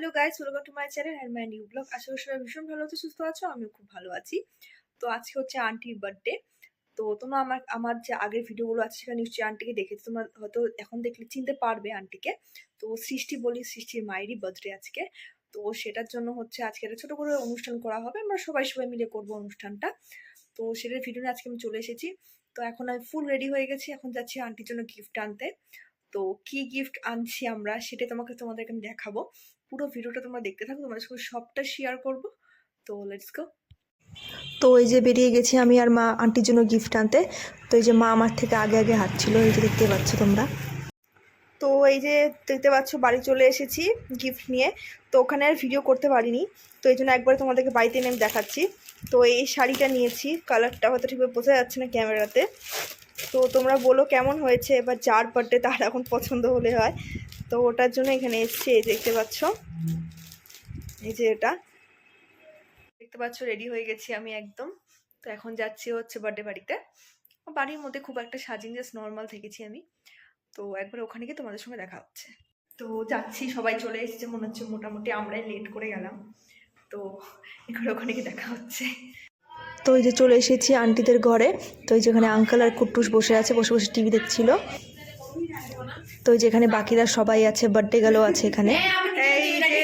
Hello guys welcome to my channel and my new blog আশা করি সবাই ভীষণ ভালো আছো, সুস্থ আছো, আমিও খুব ভালো আছি। তো আজকে হচ্ছে আন্টির বার্থডে তো তোমরা আমার আমার যে আগের ভিডিওগুলো আছে সেখানে নিশ্চয়ই আন্টিকে দেখেছ। তোমরা হয়তো এখন দেখলে, চিনতে পারবে আন্টিকে তো সৃষ্টি বলি, সৃষ্টির মায়েরই বার্থডে আজকে। তো সেটার জন্য হচ্ছে আজকে একটা ছোটো করে অনুষ্ঠান করা হবে। আমরা সবাই সবাই মিলে করব অনুষ্ঠানটা। তো সেটার ভিডিও আজকে আমি চলে এসেছি। তো এখন আমি ফুল রেডি হয়ে গেছি। এখন যাচ্ছি আন্টির জন্য গিফট আনতে। তো কি গিফট আনছি আমরা সেটা তোমাকে, তোমাদেরকে আমি দেখাবো। পুরো ভিডিওটা তোমরা দেখতে থাকো, তোমাদের সঙ্গে সবটা শেয়ার করব। তো লেটস গো তো এই যে বেরিয়ে গেছি আমি আর মা আন্টির জন্য গিফট আনতে। তো এই যে মা আমার থেকে আগে আগে হাঁটছিল, এই যে দেখতে পাচ্ছ তোমরা। তো এই যে দেখতে পাচ্ছ বাড়ি চলে এসেছি গিফট নিয়ে। তো ওখানে আর ভিডিও করতে পারিনি, তো এই জন্য একবার তোমাদেরকে বাড়িতে এনে আমি দেখাচ্ছি। তো এই শাড়িটা নিয়েছি কালারটা হয়তো ঠিকভাবে বোঝা যাচ্ছে না ক্যামেরাতে তো। তোমরা বলো কেমন হয়েছে, এবার যার বার্থডে তার এখন পছন্দ হলে হয়। তো ওটার জন্য এখানে এসছি, এই দেখতে পাচ্ছ? এই যে এটা। দেখতে পাচ্ছ রেডি হয়ে গেছি আমি একদম। তো এখন যাচ্ছি হচ্ছে বার্থডে বাড়িতে বাড়ির মধ্যে খুব একটা সাজিন জাস্ট নর্মাল থেকেছি আমি। তো একবার ওখানে গিয়ে তোমাদের সঙ্গে দেখা হচ্ছে। তো যাচ্ছি, সবাই চলে এসেছে, মনে হচ্ছে মোটামুটি আমরাই লেট করে গেলাম। তো এবার ওখানে গিয়ে দেখা হচ্ছে। তো এই যে চলে এসেছি আন্টিদের ঘরে। তো এই যেখানে আঙ্কেল আর কুট্টুস বসে আছে, বসে বসে টিভি দেখছিল। তো যেখানে বাকিরা সবাই আছে বার্থডে গেলও আছে এখানে। এই যে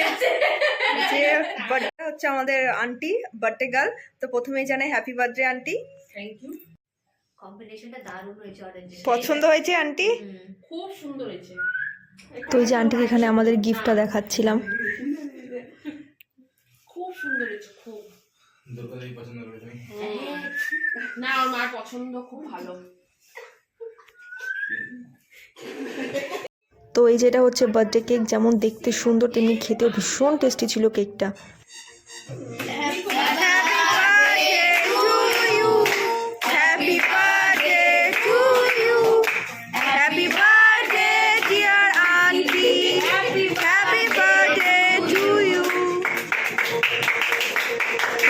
যে বার্থডে হচ্ছে আমাদের আন্টি বার্থডে গার্ল তো প্রথমেই জানাই happy birthday aunty thank you কম্বিনেশনটা দারুণ হয়েছে অরেঞ্জ পছন্দ হয়েছে আন্টি খুব সুন্দর হয়েছে। তো এই যে আন্টিকে এখানে আমাদের গিফটটা দেখাচ্ছিলাম। খুব সুন্দর হয়েছে খুব। পছন্দ না আমার পছন্দ খুব ভালো। তো এই যেটা হচ্ছে বার্থডে কেক যেমন দেখতে সুন্দর, তেমনি খেতেও ভীষণ টেস্টি ছিল কেকটা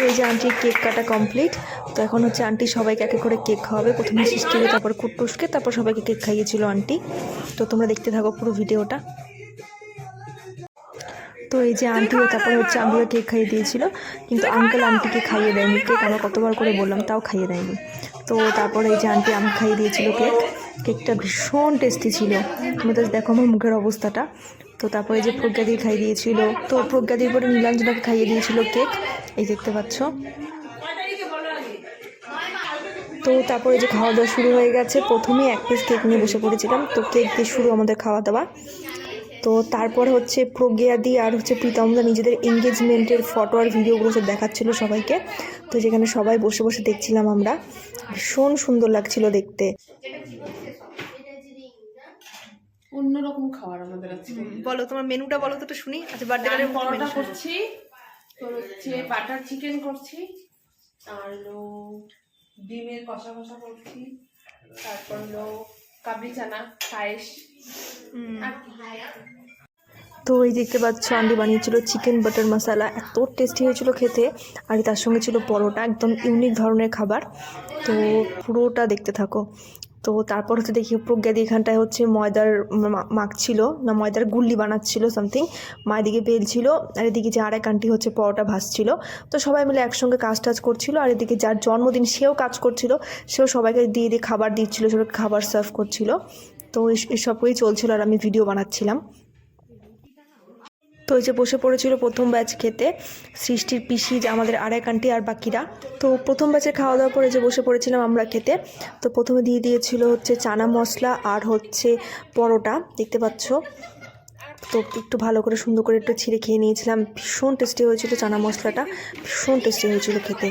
এই যে আন্টির কেক কাটা কমপ্লিট তো এখন হচ্ছে আন্টি সবাইকে একে করে কেক খাওয়াবে। প্রথমে সৃষ্টিকে তারপর কুট্টুসকে, তারপর সবাইকে কেক খাইয়েছিল আন্টি তো তোমরা দেখতে থাকো পুরো ভিডিওটা। তো এই যে আন্টিও তারপর হচ্ছে আমিও কেক খাইয়ে দিয়েছিল। কিন্তু আঙ্কেল আন্টিকে খাইয়ে দেয়নি। কেক আমরা কতবার করে বললাম, তাও খাইয়ে দেয়নি। তো তারপরে এই যে আন্টি আমি খাইয়ে দিয়েছিল কেক কেকটা ভীষণ টেস্টি ছিল। তুমি তো দেখো আমার মুখের অবস্থাটা। তো তারপরে যে প্রজ্ঞা প্রজ্ঞাদির খাইয়ে দিয়েছিল, তো প্রজ্ঞাদির পরে নীলাঞ্জনাকে খাইয়ে দিয়েছিল কেক, এই দেখতে পাচ্ছ। তো তারপরে যে খাওয়া দাওয়া শুরু হয়ে গেছে, প্রথমে এক পিস কেক নিয়ে বসে পড়েছিলাম, তো কেক দিয়ে শুরু আমাদের খাওয়া দাওয়া। তো তারপরে হচ্ছে প্রজ্ঞাদি আর হচ্ছে প্রীতমদা নিজেদের এঙ্গেজমেন্টের ফটো আর ভিডিওগুলো সব দেখাচ্ছিল সবাইকে। তো যেখানে সবাই বসে বসে দেখছিলাম আমরা, ভীষণ সুন্দর লাগছিল দেখতে। অন্যরকম খাবার আমাদের আছে বলো তোমার মেনুটা বলো তো একটু শুনি। আচ্ছা বার্থডে পরোটা করছি তোর হচ্ছে বাটার চিকেন করছি আর হলো ডিমের কষা কষা করছি তারপর হলো কাবলি চানা পায়েস আর তো এই দেখতে পাচ্ছ আন্টি বানিয়েছিল চিকেন বাটার মশলা এত টেস্টি হয়েছিল খেতে আর তার সঙ্গে ছিল পরোটা একদম ইউনিক ধরনের খাবার। তো পুরোটা দেখতে থাকো। তো তারপর হচ্ছে দেখি প্রজ্ঞাদি এখানটায় হচ্ছে ময়দার মাখছিল না ময়দার গুল্লি বানাচ্ছিল সামথিং মা এদিকে বেলছিল আর এদিকে যে আরেক আন্টি হচ্ছে পরোটা ভাসছিল তো সবাই মিলে একসঙ্গে কাজ টাজ করছিল, আর এদিকে যার জন্মদিন সেও কাজ করছিল, সেও সবাইকে দিয়ে দিয়ে খাবার দিচ্ছিল সবাই খাবার সার্ভ করছিল। তো এস- এসবই চলছিল আর আমি ভিডিও বানাচ্ছিলাম। তো ওই যে বসে পড়েছিল প্রথম ব্যাচ খেতে, সৃষ্টির পিসি যে আমাদের আরেক আন্টি আর বাকিরা। তো প্রথম ব্যাচে খাওয়া দাওয়া করে যে বসে পড়েছিলাম আমরা খেতে, তো প্রথমে দিয়ে দিয়েছিল হচ্ছে চানা মশলা আর হচ্ছে পরোটা, দেখতে পাচ্ছ? তো একটু ভালো করে সুন্দর করে একটু ছিঁড়ে খেয়ে নিয়েছিলাম, ভীষণ টেস্টি হয়েছিল চানা মশলাটা ভীষণ টেস্টি হয়েছিল খেতে।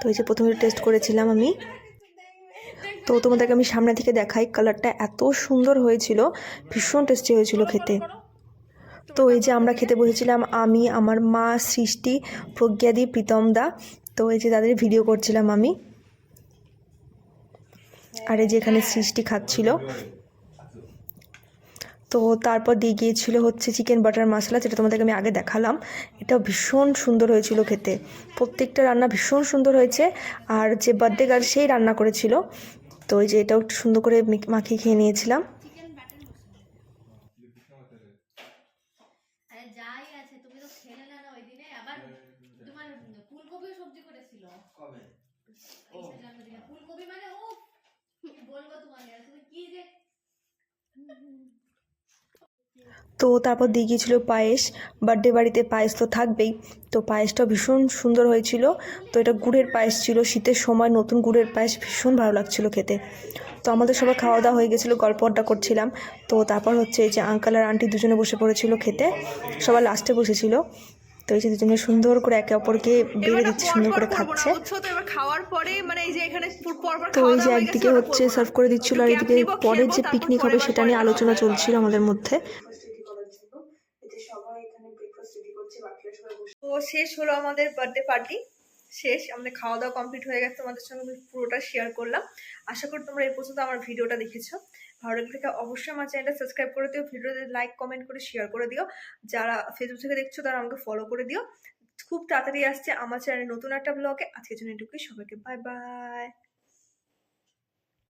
তো এই যে প্রথমে টেস্ট করেছিলাম আমি। তো তোমাদেরকে আমি সামনে থেকে দেখাই কালারটা এত সুন্দর হয়েছিল, ভীষণ টেস্টি হয়েছিল খেতে। তো এই যে আমরা খেতে বসেছিলাম, আমি, আমার মা, সৃষ্টি, প্রজ্ঞাদি প্রীতম দা তো এই যে তাদের ভিডিও করছিলাম আমি। আর এই যে এখানে সৃষ্টি খাচ্ছিল। তো তারপর দিয়ে গিয়েছিল হচ্ছে চিকেন বাটার মশলা, যেটা তোমাদেরকে আমি আগে দেখালাম। এটাও ভীষণ সুন্দর হয়েছিল খেতে। প্রত্যেকটা রান্না ভীষণ সুন্দর হয়েছে। আর যে বার্থডে গার্ল সেই রান্না করেছিল। তো এই যে এটাও একটু সুন্দর করে মাখিয়ে খেয়ে নিয়েছিলাম আরে যাই আছে তুমি তো খেলে না না ওই দিনে। আবার তোমার ফুলকপিও সবজি করেছিল। কবে? ফুলকপি মানে ও কি বলব তোমাকে? আর তুমি কি যে তো তারপর দিয়ে গিয়েছিল পায়েস বার্থডে বাড়িতে পায়েস তো থাকবেই। তো পায়েসটা ভীষণ সুন্দর হয়েছিল। তো এটা গুড়ের পায়েস ছিল, শীতের সময় নতুন গুড়ের পায়েস ভীষণ ভালো লাগছিল খেতে। তো আমাদের সবাই খাওয়া দাওয়া হয়ে গেছিল, গল্প আড্ডা করছিলাম। তো তারপর হচ্ছে যে আঙ্কাল আর আন্টি দুজনে বসে পড়েছিল খেতে সবাই লাস্টে বসেছিল। তো এই যে দুজনে সুন্দর করে একে অপরকে বেড়ে দিচ্ছে সুন্দর করে খাচ্ছে। তো মানে এই যে একদিকে হচ্ছে সার্ভ করে দিচ্ছিল আর এদিকে পরের যে পিকনিক হবে সেটা নিয়ে আলোচনা চলছিল আমাদের মধ্যে। তো শেষ হলো আমাদের বার্থডে পার্টি শেষ আমাদের খাওয়া দাওয়া কমপ্লিট হয়ে গেছে তোমাদের সঙ্গে আমি পুরোটা শেয়ার করলাম। আশা করি তোমরা এই পর্যন্ত আমার ভিডিওটা দেখেছ। ভালো লাগলে থেকে অবশ্যই আমার চ্যানেলটা সাবস্ক্রাইব করে দিও ভিডিওতে লাইক কমেন্ট করে শেয়ার করে দিও। যারা ফেসবুক থেকে দেখছ তারা আমাকে ফলো করে দিও। খুব তাড়াতাড়ি আসছে আমার চ্যানেলে নতুন একটা ব্লগে আজকের জন্য এটুকুই, সবাইকে বাই বাই